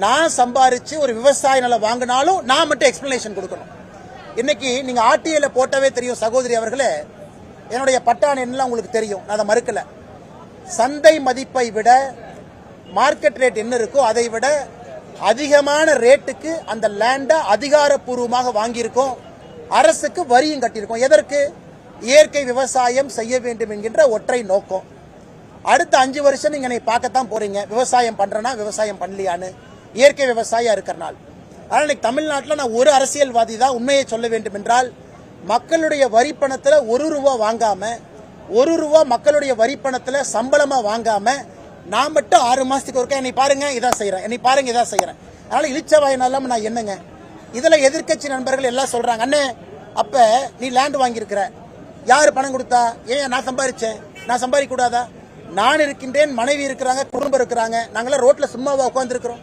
நான் சம்பாரித்து ஒரு விவசாய நிலம் வாங்கினாலும் நான் மட்டும் எக்ஸ்பிளனேஷன் கொடுக்கணும். இன்னைக்கு நீங்கள் ஆர்டிஐல போட்டவே தெரியும் சகோதரி அவர்களே. என்னுடைய பட்டாணி என்னலாம் உங்களுக்கு தெரியும். நான் அதை மறுக்கலை. சந்தை மதிப்பை விட மார்க்கெட் ரேட் என்ன இருக்கோ அதை விட அதிகமான ரேட்டுக்கு அந்த லேண்டை அதிகாரப்பூர்வமாக வாங்கியிருக்கோம். அரசுக்கு வரியும் கட்டியிருக்கோம். எதற்கு? இயற்கை விவசாயம் செய்ய வேண்டும் என்கின்ற ஒற்றை நோக்கம். அடுத்த அஞ்சு வருஷம் நீங்கள் என்னை பார்க்கத்தான் போகிறீங்க விவசாயம் பண்ணுறேன்னா விவசாயம் பண்ணலையான்னு. இயற்கை விவசாயியாக இருக்கிறனால். ஆனால் இன்னைக்கு தமிழ்நாட்டில் நான் ஒரு அரசியல்வாதி தான் உண்மையை சொல்ல வேண்டும் என்றால் மக்களுடைய வரி பணத்தில் ஒரு ரூபா வாங்காமல் ஒரு ரூபா மக்களுடைய வரி பணத்தில் சம்பளமாக வாங்காமல் நான் மட்டும் ஆறு மாதத்துக்கு ஒருக்கா என்னை பாருங்க இதான் செய்கிறேன் என்னை பாருங்க இதான் செய்கிறேன் அதனால் இழிச்சவாயன் இல்லாம நான் என்னங்க? இதில் எதிர்க்கட்சி நண்பர்கள் எல்லாம் சொல்கிறாங்க அண்ணே அப்போ நீ லேண்ட் வாங்கியிருக்கிற. யார் பணம் கொடுத்தா? ஏன் நான் சம்பாரிச்சேன்? நான் சம்பாதிக்கூடாதா நான் இருக்கின்றேன் மனைவி இருக்கிறாங்க குடும்பம் இருக்கிறாங்க. நாங்களாம் ரோட்டில் சும்மாவா உட்காந்துருக்குறோம்